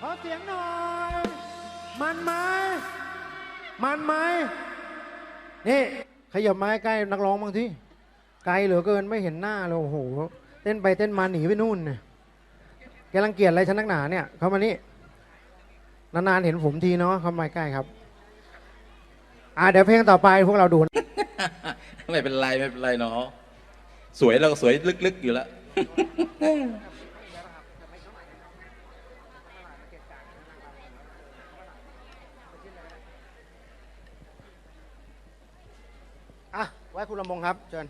ขอเสียงหน่อย มันไหมมันไหมนี่ขยับไม้ใกล้นักร้องบางทีไกลเหลือเกินไม่เห็นหน้าเลยโอ้โห เต้นไปเต้นมาหนีไปนู่นเนี่ยแกรังเกียจอะไรฉันนักหนาเนี่ย เข้ามานี่นานๆเห็นผมทีเนาะเข้ามาใกล้ครับ อ่าเดี๋ยวเพลงต่อไปพวกเราดู ไม่เป็นไรไม่เป็นไรเนาะสวยเราก็สวยลึกๆอยู่แล้ว อะ ไว้คุณลำมงครับ เชิญ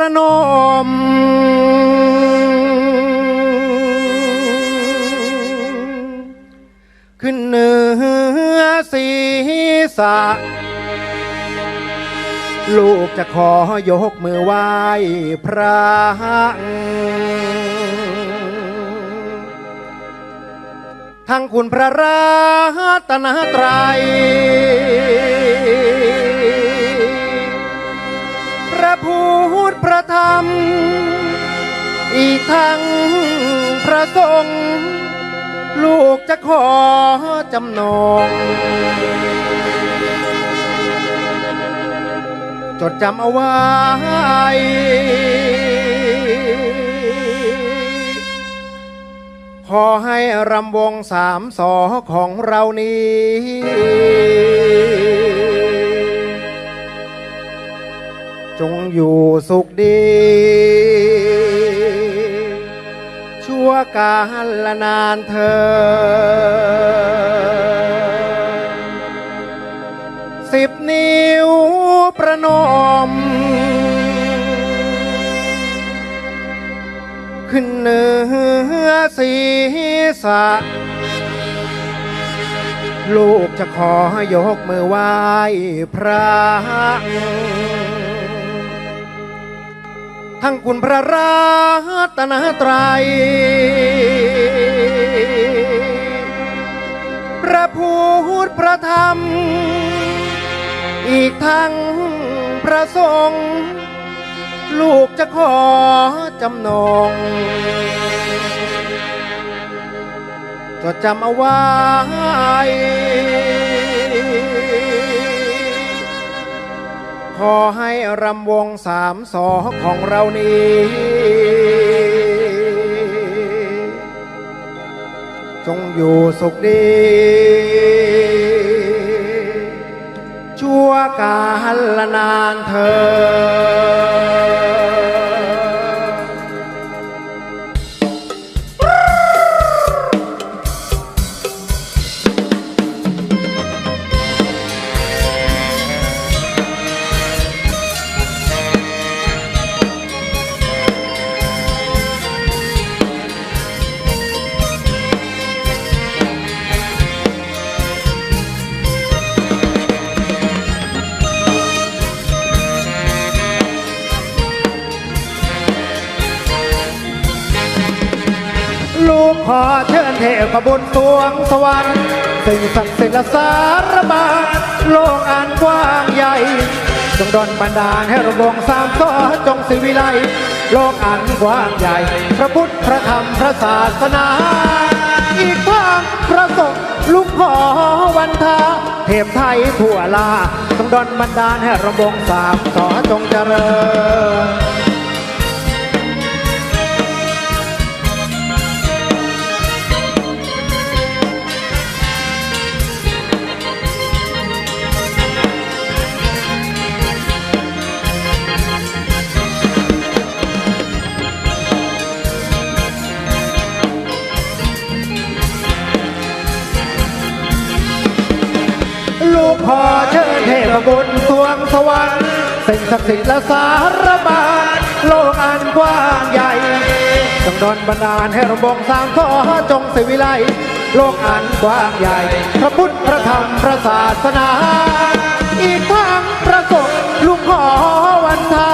ระนม ขึ้นเหนือศีรษะลูกจะขอยกมือไหว้พระทั้งคุณพระรัตนตรัย ธระธรรม อีกทั้งพระสงฆ์ลูกจะขอจำนง จดจำเอาไว้ ขอให้รำวงสามสอของเรานี้ จงอยู่สุขดี ชั่วกาลละนานเธอ สิบนิ้วประนม ขึ้นเหนือศีรษะลูกจะขอยกมือไหว้พระ ทั้งคุณพระรัตนตรัย พระพุทธพระธรรม อีกทั้งพระสงฆ์ลูกจะขอจำนงจดจำเอาไว้ ขอให้รำวงสามสอของเรานี้ จงอยู่สุขดี ชั่วกาลนานเธอ บุตรสวงสวรรค์สิ่งศักดิ์สิทธิ์และสารบานโลกอันกว้างใหญ่ จงดลบันดาลให้ระวงสามสอจงสิวิไลโลกอันกว้างใหญ่ พระพุทธพระธรรมพระศาสนา อีกทางพระสงฆ์ลุกขอวันทาเทพไทยทั่วลาจงดลบันดาลให้ระวงสามสอจงเจริญ ลูกขอเชิญเทพบุตรสวงสวรรค์สิ่งศักดิ์สิทธิ์และสารบานโลกอันกว้างใหญ่จงดลบันดาลให้ระบงสางขอจงสิวิไลโลกอันกว้างใหญ่ พระพุทธพระธรรมพระศาสนา อีกทั้งพระสงฆ์ลุงขอวันทา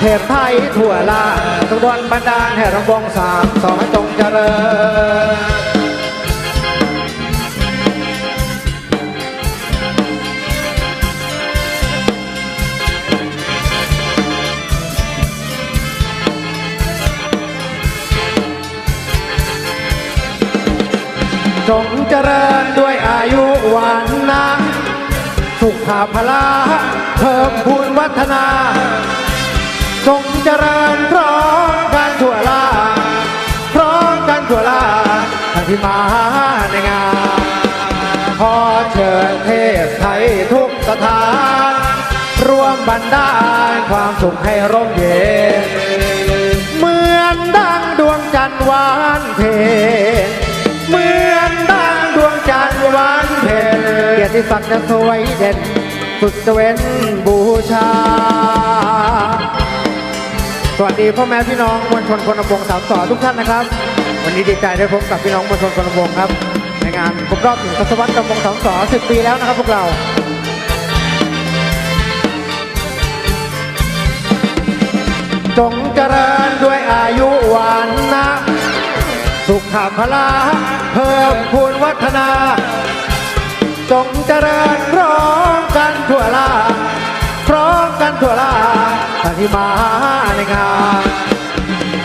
เทพไทยทั่วลาทุกดวนบันดาลให้รำวงสามสองจงเจริญ จงเริญด้วยอายุวันนะสุขภาพละเพิ่มพูนวัฒนาจงเจริญพร้อมกันทั่วลาพร้อมกันทั่วลาท่านที่มาในงานขอเชิญเทพไทยทุกสถานร่วมบรรดาลความสุขให้ร่มเย็น เหมือนดังดวงจันทร์หวานเพ เกียรติศักจะสวยเด่น สุดจะเว้นบูชา สวัสดีพ่อแม่พี่น้องมวลชนคนวงสามต่อทุกท่านนะครับ วันนี้ดีใจได้พบกับพี่น้องมวลชนคนวงครับ ในงานครบรอบหนึ่งทศวรรษกำวงสามต่อสิบปีแล้วนะครับพวกเราจงเจริญด้วยอายุวันนะ สุขภาละเพิ่มพูนวัฒนา ที่มาในงาน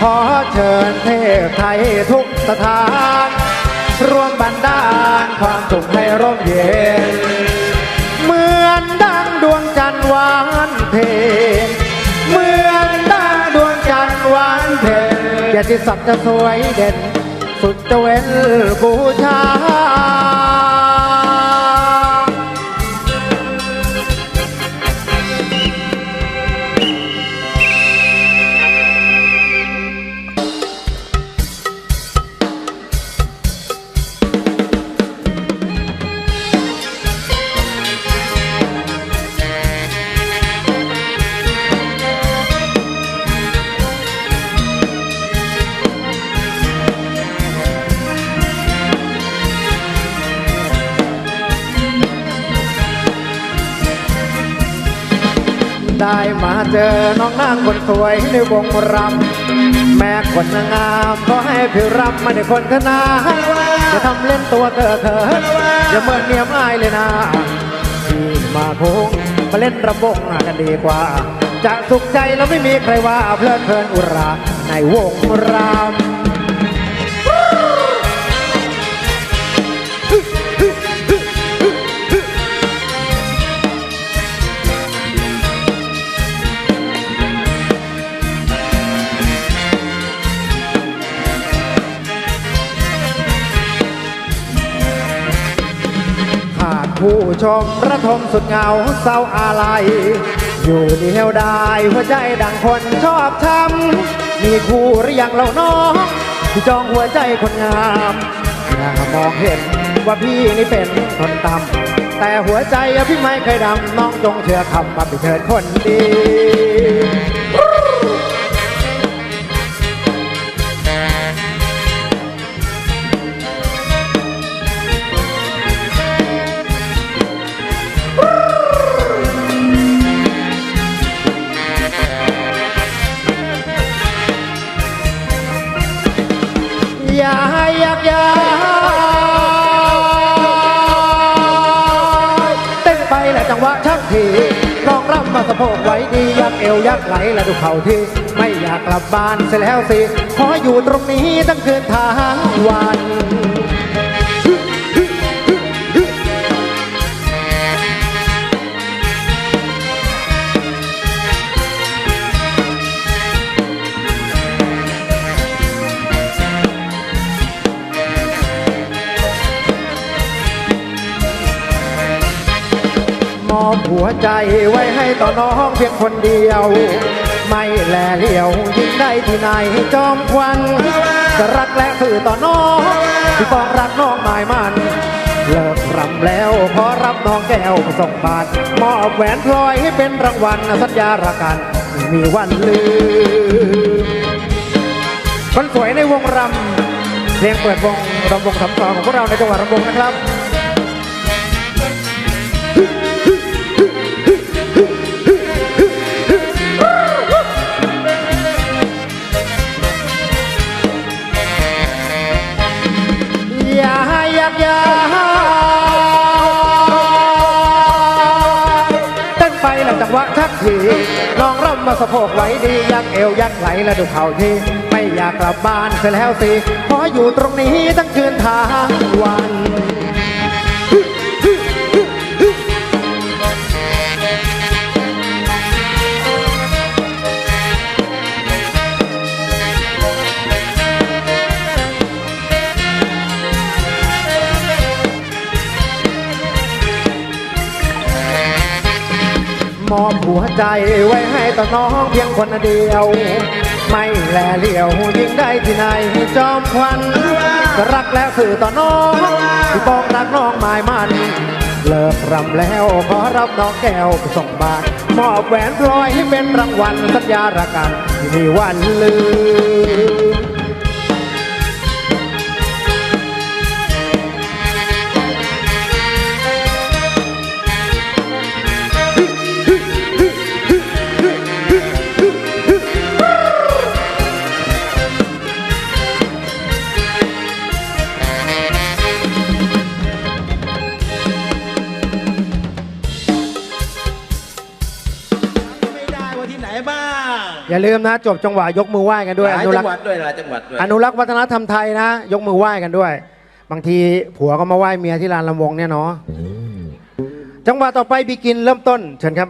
ขอเชิญเทพไทยทุกสถาน ร่วมบันดาลความสุขให้ร่มเย็น เหมือนดังดวงจันทร์หวานเพนเหมือนดังดวงจันทร์หวานเพนเกียรติศักดิ์จะสวยเด่น สุดจะเว้นบูชา มาเจอน้องนางคนสวยในวงรำแม่คนนางงามก็ให้ผิวรำมาในคนขนาอย่าทำเล่นตัวเธอเธออย่าเมินเนียมอายเลยนะที่มาพงมาเล่นระบงกันดีกว่า จะสุขใจแล้วไม่มีใครว่าเพลิดเพลินอุราในวงรำ ผู้ชมระทมสุดเหงาเศร้าอะไร อยู่เดียวดายหัวใจดังคนชอบช้ำมีคู่หรือยังเล่าน้องที่จองหัวใจคนงามอยามองเห็นว่าพี่นี่เป็นคนต่ำแต่หัวใจพี่ไม่เคยดำน้องจงเชื่อคำมาไปเถิดคนดี ยักเอยักไหลและดูเข่าที่ไม่อยากกลับบ้านเสียแล้วสิขออยู่ตรงนี้ตั้งคืนทางวัน หัวใจไว้ให้ต่อน้องเพียงคนเดียว ไม่แลเหลียวยิ่งได้ที่ไหนจอมควันจะรักและคือต่อน้องที่ต้องรักน้องหมายมันเลิกรำแล้วขอรับน้องแก้วส่งบานมอบแหวนพลอยให้เป็นรางวัลสัญญารักกันไม่มีวันลืมคนสวยในวงรำเพลงเปิดวงรำวงสำสองของพวกเราในจังหวัดรำวงนะครับ สะโพกไหวดียักเอวยักไหลแล้วดูเข่าที่ไม่อยากกลับบ้านเสียแล้วสิขออยู่ตรงนี้ทั้งคืนทั้งวัน มอบหัวใจไว้ให้ต่อน้องเพียงคนเดียว ไม่แลเหลียวยิ่งได้ที่ไหนจอมควันรักแล้วสื่อต่อน้องที่บอกรักน้องหมายมัน เลิกรำแล้วขอรับน้องแก้วไปส่งบ้านมอบแหวนพลอยให้เป็นรางวัลสัญญารักกันที่มีวันลืม อย่าลืมนะ จบจังหวะยกมือไหว้กันด้วยหอลายนุจัรักงหษ์วัดด้วยหลายจังหวัดด้วย อนุรักษ์วัฒนธรรมไทยนะ ยกมือไหว้กันด้วย บางทีผัวก็มาไหว้เมียที่ลานลำวงเนี่ยเนาะจังหวะต่อไปบีกินเริ่มต้น เชิญครับ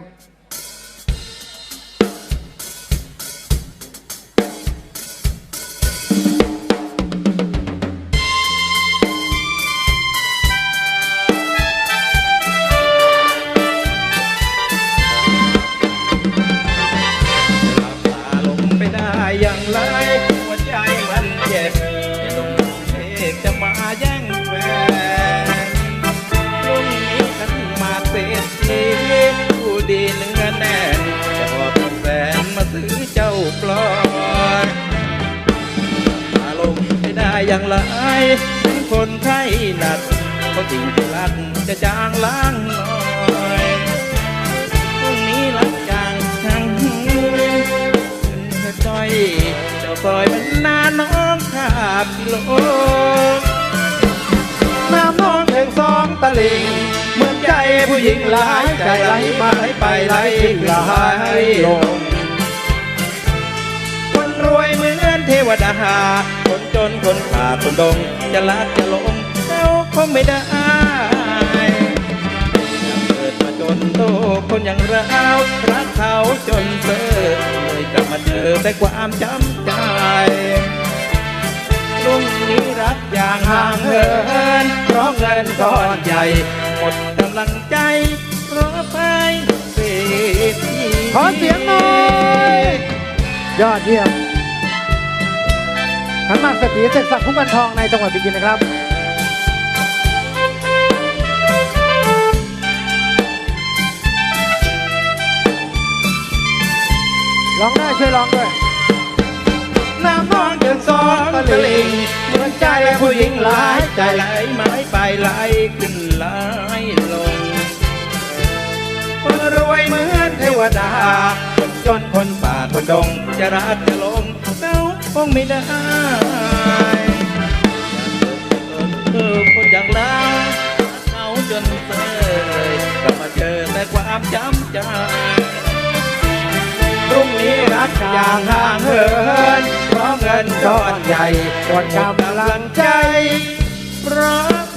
อย่างไรเป็นคนไข้หนักเขาสิ่งที่รักจะจางล้างหน่อยพรุ่งนี้รักจางช่างเธอจ้อยเจ้าซอยเป็นหน้าน้องขาบกิโลน้ำน้องเพียงสองตะลิงเหมือนใจผู้หญิงหลายใจไหลมาไหลไปไหลขึ้นไหลลงคนรวยเหมือนเทวดา คนจนคนขาดคนดง จะลัดจะหลงเขาคงไม่ได้เกิดมาจนโตคนอย่างเรารักเขาจนเสิร์เลยกลับมาเจอแต่ความจำใจลุงนี้รักอย่างห่างเหินเพราะเงินก้อนใหญ่หมดกำลังใจเพราะไปเศรษฐีขอเสียงหน่อย ยอดเยี่ยม ขันหมากเศรษฐีเสร็จสักพุ่มบันทองในจังหวัดบีกินนะครับร้องได้ช่วยร้องด้วยน้ำมองเดินซ้อนตะลิงเหมือนใจผู้หญิงหลายใจไหลไม้ไปไหลขึ้นไหลลงรวยเหมือนเทวดา คนจนคนป่าคนดงจะรักจะหลงเขา คงไม่ได้เออคนอย่างเราเขาจนเสยกลับมาเจอแต่ความจำใจพรุ่งนี้รักอย่างห่างเหินเพราะเงินก้อนใหญ่หมดกำลังใจเพราะ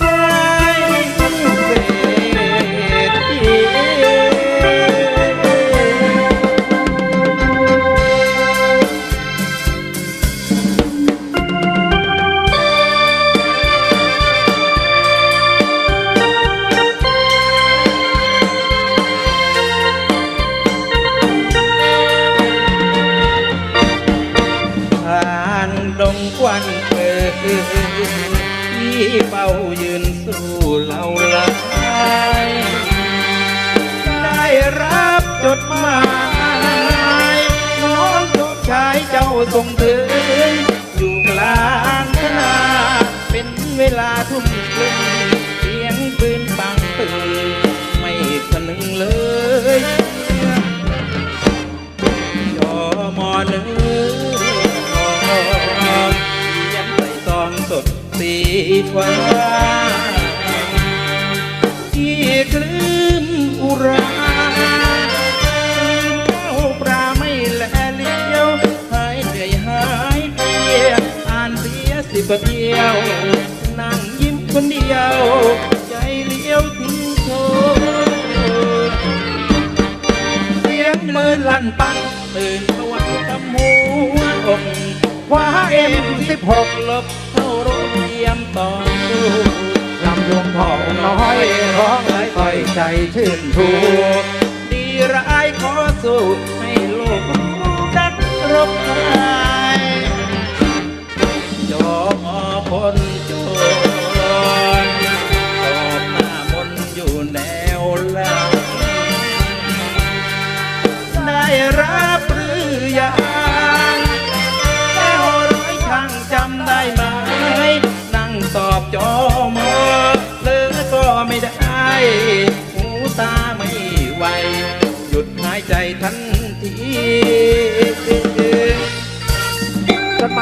มอเนื้อเขียนใส่ซองสดสีฟ้าที่คลืมอุราลืมเข้าปลาไม่แลเลี้ยวหายเหนื่อยหายเพียอ่านเสียสิบเดียวนั่งยิ้มคนเดียวใจเลี้ยวทิ้งโชเสียงมือลั่นปังตื่นตะ วอกคว้าเอ็มสิบหกลบเท่ารถเทียมต่อสู้ลำดวงพ่อน้อยร้องไห้ต่อยใจชื่นชูดีร้ายขอสู้ให้โลกรู้ดักรบกา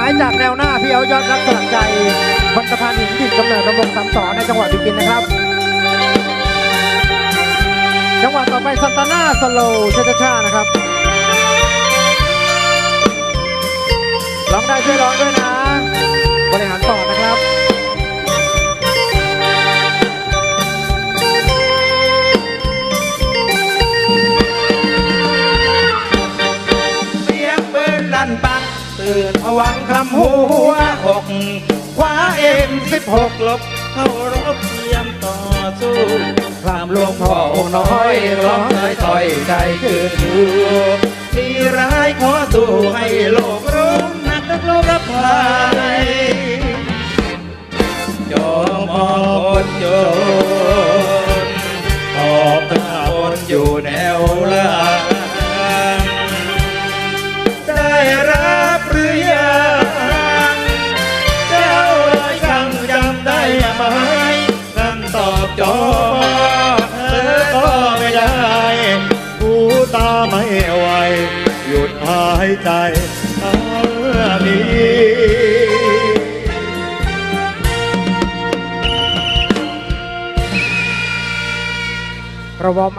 ายจากแนวหน้าพี่เอายอดรักสลักใจบนสะพานหินถิ่นกำเนิดระบบสามสอในจังหวัดพิจิตรนะครับ จังหวัดต่อไปซันตาน่าสโลชาชาชานะครับร้องได้ช่วยร้องด้วยนะบริหารต่อ ปังตื่นวังคำหัวหกคว้าเอ็มสิบหกลบ เข้ารบเทียมต่อสู้พรามหลวงพ่อน้อยร้องไห้ต่อยใจชื่นชูดีร้ายขอสู้ให้โลกรู้นักโลกรับภัยจอมอคนจน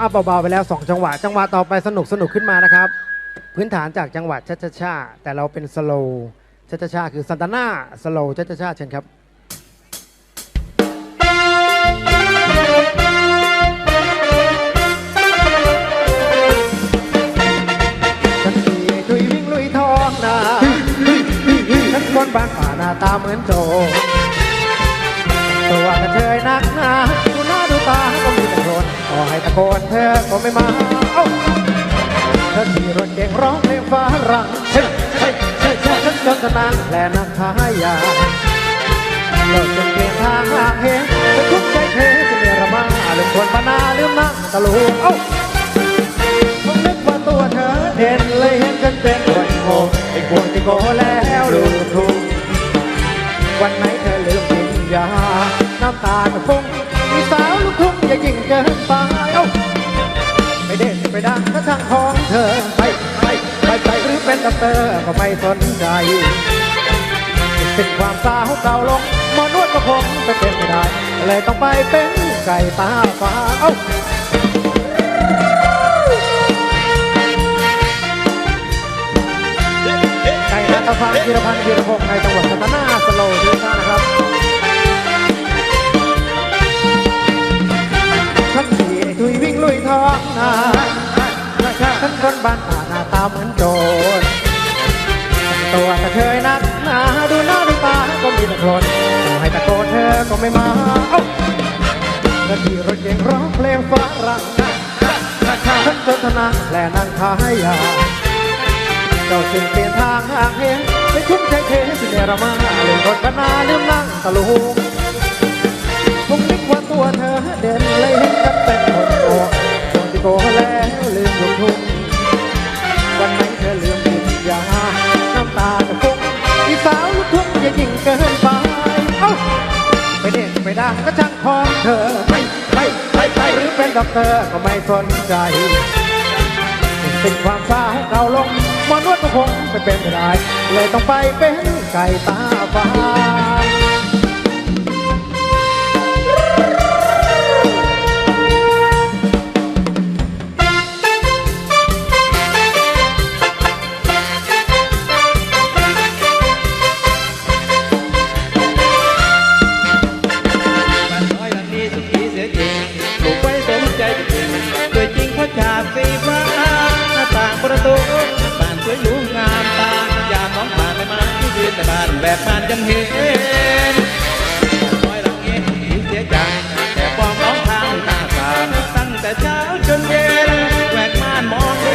อัพเบาๆไปแล้ว 2 จังหวะ จังหวะต่อไปสนุกสนุกขึ้นมานะครับ พื้นฐานจากจังหวะชาชาชาแต่เราเป็นสโลชาชาชาคือซันตาน่าสโลชาชาชาเชิญครับฉันขี่คุยวิ่งลุยทองนาฉันคนบ้านป่าหน้าตาเหมือนโจ ขอนเธอก็ไม่มาเอ้าเธอขี่รถเก่งร้องเพลงฟ้ารังเฮ้ยเฮ้ยเฮ้ยฉันจนสนานและนักขายาเราจะเปลี่ยนทางหากเห็นจะทุกใจเทจะเนรมาหรือคนปนาหรือนั่งตะลุเอ้าต้องนึกว่าตัวเธอเด่นเลยเห็นฉันเป็นคนโง่ไอ้พวกที่โง่แล้วลืมทุกวันไหนเธอลืมกินยาน้ำตาจะฟุ้ง มีสาวลูกทุ่งอย่ายิ่งเกินไปเอ้าไม่เด่นไปดังก็ช่างของเธอไปไปไปไปหรือเป็นตับเตอร์ก็ไม่สนใจเป็นความสาวเก่าลงมอนวดก็คงจะเป็นไม่ได้เลยต้องไปเป็นไก่ตาฟ้าเอ้าไก่ตาฟังธีรพันธ์ธีรพงศ์ในจังหวัดสัตนาสโลทุกท่านนะครับ ทุยวิ่งลุยท้องนาฉันคนบ้านป่าหน้าตาเหมือนโจรตัวตะเชยนักหนาดูหน้าดูตาก็มีแต่โคนต่อให้ตะโกนเธอก็ไม่มาเอ้าเธอขี่รถเก่งร้องเพลงฝรั่งฉันสนทนาและนางขายยาเจ้าจึงเปลี่ยนทางห่างเหงไปคุ้มใจเทสิเนรมาเล่นรถบรรณาลืมนั่งตะลุงคงนึกว่า ตัวเธอเด่นเลยเห็นกันเป็นคนโง่คนที่โกแล้วลืมลูกทุ่งวันไหนเธอลืมกินยาน้ำตาจะฟุ้งอีสาวลูกทุ่งอย่ายิ่งเกินไปเอ้าไปเด็ดังก็ช่างของเธอไม่ไม่ไม่ไม่หรือเป็นด็อกเตอร์ก็ไม่สนใจสิ่งความสาให้เราลงมอนวดก็คงไม่เป็นไรเลยต้องไปเป็นไก่ตาฟ้า เห็นน้อยหลังนี้สุขีเสียใจแต่ปองน้องทางหน้าตาตั้งแต่เช้าจนเย็นแหวกม่านมองดู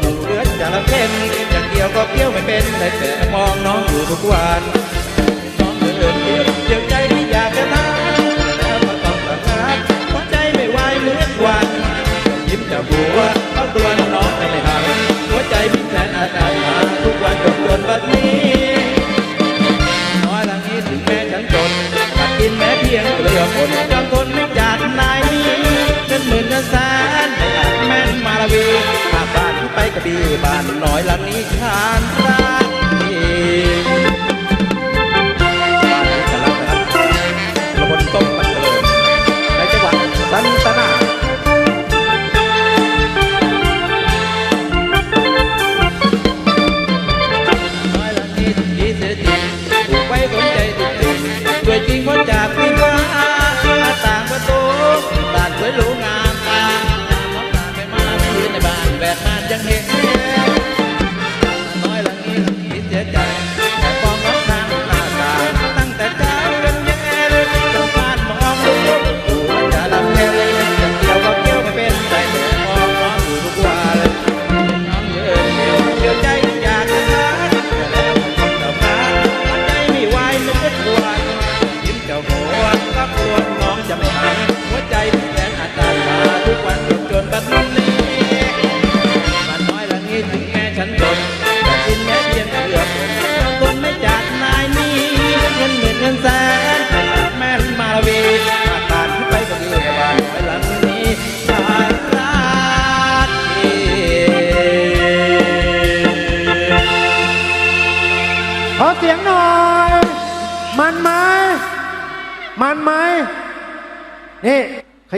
หมู่เรือนจะละเข็นจะเกี่ยวก็เกี่ยวไม่เป็นแต่แต่มองน้องอยู่ทุกวันน้องเดินเดียวเดียวใจที่อยากจะทำแล้วก็ต้องประกาศหัวใจไม่ไหวเหมือนวัน ยิ้มจะบัวเขาตัวน้องไม่หันหัวใจมีแสนอาจารย์มาทุกวันจนจนบัดนี้น้ พียงเกลือคนจำทนไม่จากไหนเงินหมื่นเงินแสนแม่นมาลาวีหาบ้านไปกระบี่บ้านน้อยหลังนี้ขานรักเอง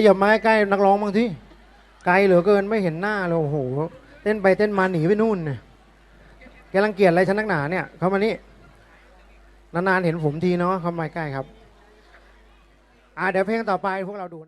ยับมาใกล้นักร้องบางทีไกลเหลือเกินไม่เห็นหน้าเลยโอ้โหเต้นไปเต้นมาหนีไปนู่นเนี่ยแกรังเกียจอะไรฉันนักหนาเนี่ยเข้ามานี่นานๆเห็นผมทีเนาะเข้ามาใกล้ครับ อ่าเดี๋ยวเพลงต่อไปพวกเราดู